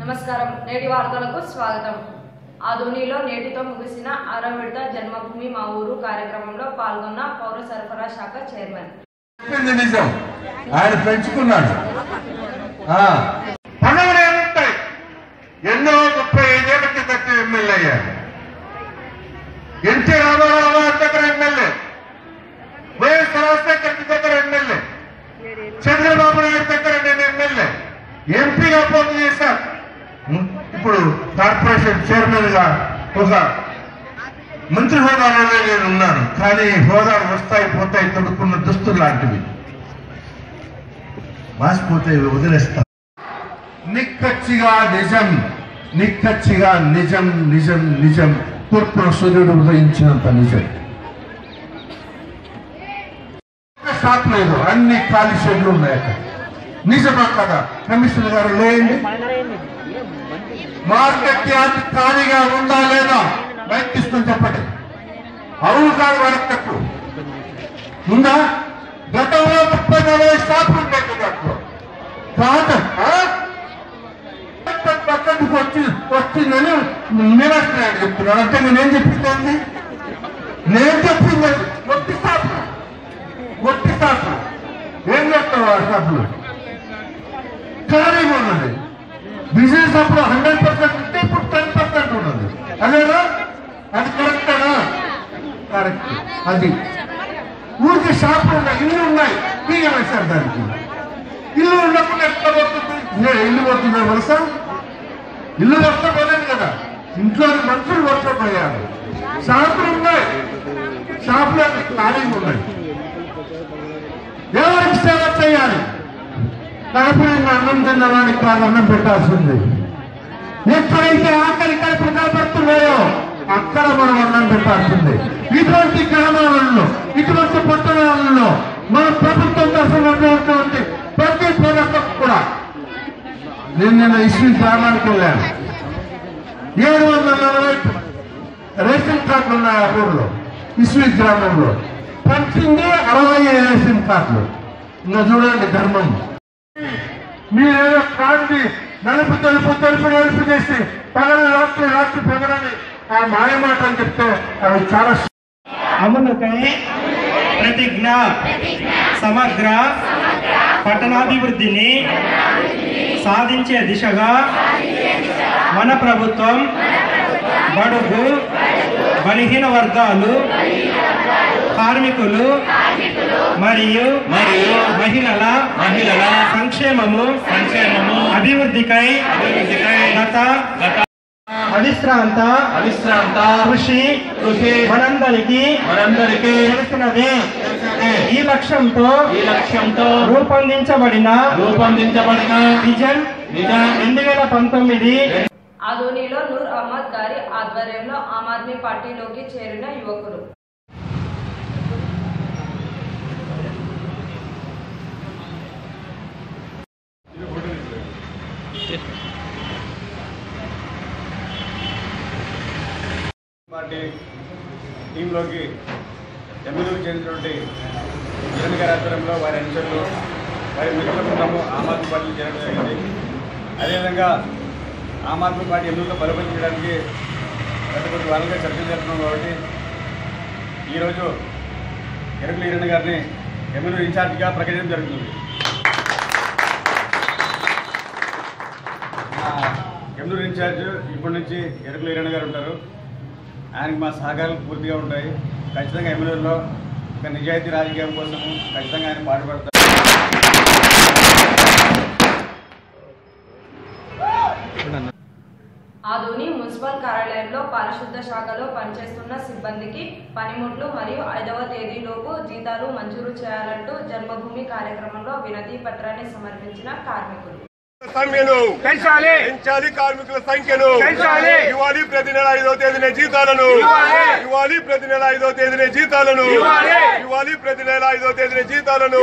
నమస్కారం. నేటి వార్తలకు స్వాగతం. ఆధునిలో నేటితో ముగిసిన ఆరో విడత జన్మభూమి మా ఊరు కార్యక్రమంలో పాల్గొన్న పౌర సరఫరా శాఖ చైర్మన్. నిజం. ఆయన పెంచుకున్నాడు. ఎన్నో ముప్పై ఐదేళ్ళ కిందట ఎమ్మెల్యే అయ్యారు ఎన్టీ రామారావు గారి దగ్గర ఎమ్మెల్యే. వైఎస్ రాజశేఖర్ దగ్గర ఎమ్మెల్యే. చంద్రబాబు నాయుడు దగ్గర నేను ఎమ్మెల్యే. ఎంపీగా పోటీ ఇప్పుడు కార్పొరేషన్ చైర్మన్గా ఒక మంత్రి హోదాలోనే నేను ఉన్నాను. కానీ హోదాలు వస్తాయి పోతాయి తొడుక్కున్న దుస్తులు లాంటివి. మాసిపోతే వదిలేస్తా. నిక్కచ్చిగా నిజం నిక్కచ్చిగా నిజం నిజం నిజం. తూర్పున సూర్యుడు ఉదయించినంత నిజం. స్టాక్ లేదు. అన్ని ఖాళీ షెడ్లు ఉన్నాయి అక్కడ. నిజమా కదా కమిషనర్ గారు లేండి. మార్కెట్ యార్డ్ ఖాళీగా ఉందా లేదా? ప్రయత్నిస్తుంది చెప్పండి. అవును కాదు వాళ్ళకి ఉందా? గతంలో ముప్పై నలభై షాపులు ఉన్నాయి దాంట్లో కాదు. పక్కకు వచ్చి వచ్చిందని మీనాక్షి చెప్తున్నాను. చెప్తున్నాడు అంటే నేనేం చెప్పిందండి? నేను చెప్పింది ఒట్టి షాపు ఒట్టి షాపు ఏం చేస్తావు ఆ షాపులు? ఖాళీగా ఉన్నది బిజినెస్ అప్పుడు హండ్రెడ్ పర్సెంట్ ఉంటే ఇప్పుడు టెన్ పర్సెంట్ ఉన్నది అదేనా? అది కరెక్టేనా కరెక్ట్. అది. ఊరికి షాపులు ఉన్నాయి ఇల్లు ఉన్నాయి. పీగ వేశారు దానికి? ఇల్లు ఉన్నప్పుడు ఎట్లా పోతుంది ఏ, ఇల్లు పోతుందా వరుస ఇల్లు వర్షపోలేదు కదా. ఇంట్లో మనుషులు వర్షపోయారు షాపులు ఉన్నాయి. షాపులు అక్కడ ఖాళీగా ఉన్నాయి. ఎవరికి సేవ చేయాలి? కడుపునిండా అన్నం తినడానికి కాదు అన్నం పెట్టాల్సింది. ఎక్కడైతే ఆకలి కడుపు కనపడుతున్నాయో అక్కడ మనం అన్నం పెట్టాల్సింది. ఇటువంటి గ్రామాలలో ఇటువంటి పట్టణాలలో మన ప్రభుత్వం కోసం ఉన్నటువంటి ప్రతి పథకం కూడా నేను నిన్న ఇస్వి గ్రామానికి వెళ్ళాను. ఏడు వందల నలభై రేషన్ కార్డులు ఉన్నాయి ఆ ఊర్లో ఇస్వి గ్రామంలో. పంచింది అరవై రేషన్ కార్డులు. ఇంకా చూడండి ధర్మం. మీరేదో కాంతి నలుపు తలుపు తలుపు నలుపు చేసి పగలు రాత్రి రాత్రి పెగరని ఆ మాయ మాట అని చెప్తే అవి చాలా అమలుకై ప్రతిజ్ఞ సమగ్ర పట్టణాభివృద్ధిని సాధించే దిశగా మన ప్రభుత్వం బడుగు బలహీన వర్గాలు కార్మికులు మరియు మరియు మహిళల మహిళల సంక్షేమము సంక్షేమము అభివృద్ధికై అభివృద్ధికై గత గత అవిశ్రాంత అవిశ్రాంత కృషి కృషి మనందరికీ మనందరికీ తెలిసినదే ఈ లక్ష్యంతో ఈ లక్ష్యంతో రూపొందించబడిన రూపొందించబడిన విజన్ విజన్ రెండు వేల పంతొమ్మిది ఆధునిలో నూర్ అహ్మద్ గారి ఆధ్వర్యంలో ఆమ్ ఆద్మీ పార్టీలోకి చేరిన యువకులు పార్టీ టీంలోకి ఎమ్మెల్యేలకు చెందినటువంటి కిరణ్ గారి ఆధ్వర్యంలో వారి అనుచరులు వారి మిత్రులు ఆమ్ ఆద్మీ పార్టీలో చేరడం జరిగింది. అదేవిధంగా ఆమ్ ఆద్మీ పార్టీ ఎన్నికల్లో బలోపేతం చేయడానికి గత కొద్ది వారాలుగా చర్చలు జరుపుతున్నాం కాబట్టి ఈరోజు ఎరుకుల ఈరణ గారిని ఎమ్మెల్యే ఇన్ఛార్జిగా ప్రకటించడం జరుగుతుంది. ఎమ్మెల్యే ఇన్ఛార్జ్ ఇప్పటి నుంచి ఎరుకుల ఈరణ గారు ఉంటారు. ఆయనకి మా సహకారాలు పూర్తిగా ఉంటాయి. ఖచ్చితంగా ఎమ్మెల్యేలో ఒక నిజాయితీ రాజకీయం కోసము ఖచ్చితంగా ఆయన పాటుపడతారు. ఆధుని మున్సిపల్ కార్యాలయంలో పారిశుద్ధ శాఖలో పనిచేస్తున్న సిబ్బందికి పనిముట్లు మరియు ఐదవ తేదీలోపు జీతాలు మంజూరు చేయాలంటూ జన్మభూమి కార్యక్రమంలో వినతి పత్రాన్ని సమర్పించిన కార్మికులు. సంఖ్యను పెంచాలి. పెంచాలి కార్మికుల సంఖ్యను పెంచాలి. ఇవ్వాలి ప్రతి నెల ఐదో తేదీన జీతాలను. ఇవ్వాలి. ప్రతి నెల ఐదో తేదీన జీతాలను. ఇవ్వాలి. ప్రతి నెల ఐదో తేదీన జీతాలను.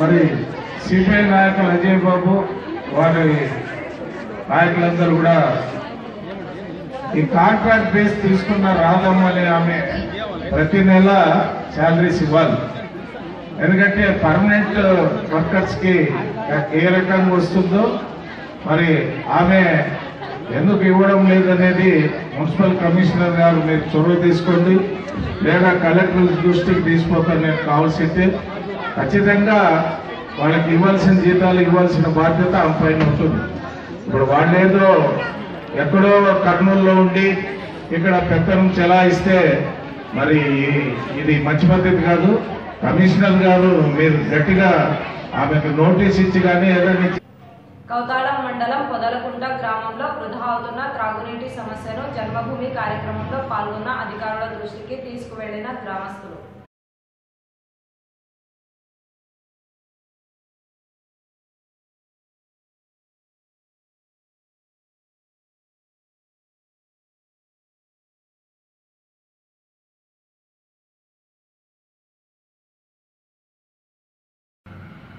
మరి సిపిఐ నాయకులు అజయ్ బాబు వారి నాయకులందరూ కూడా ఈ కాంట్రాక్ట్ బేస్ తీసుకున్న రాధమ్మ ఆమె ప్రతి నెల శాలరీస్ ఇవ్వాలి. ఎందుకంటే పర్మనెంట్ వర్కర్స్కి ఏ రకంగా వస్తుందో మరి ఆమె ఎందుకు ఇవ్వడం లేదనేది మున్సిపల్ కమిషనర్ గారు మీరు చొరవ తీసుకోండి. లేదా కలెక్టర్ దృష్టికి తీసుకుపోతాను నేను కావాల్సిందే. ఖచ్చితంగా వాళ్ళకి ఇవ్వాల్సిన జీతాలు ఇవ్వాల్సిన బాధ్యత ఆమె పైన ఉంటుంది. ఇప్పుడు వాళ్ళేదో ఎక్కడో కర్నూలులో ఉండి ఇక్కడ పెత్తనం చెలాయిస్తే మరి ఇది మంచి పద్ధతి కాదు. కమిషనర్ గారు మీరు గట్టిగా ఆమెకు నోటీస్ ఇచ్చి కానీ ఏదైనా కౌతాళం మండలం పొదలకుంట గ్రామంలో వృధా అవుతున్న త్రాగునీటి సమస్యను జన్మభూమి కార్యక్రమంలో పాల్గొన్న అధికారుల దృష్టికి తీసుకువెళ్ళిన గ్రామస్తులు.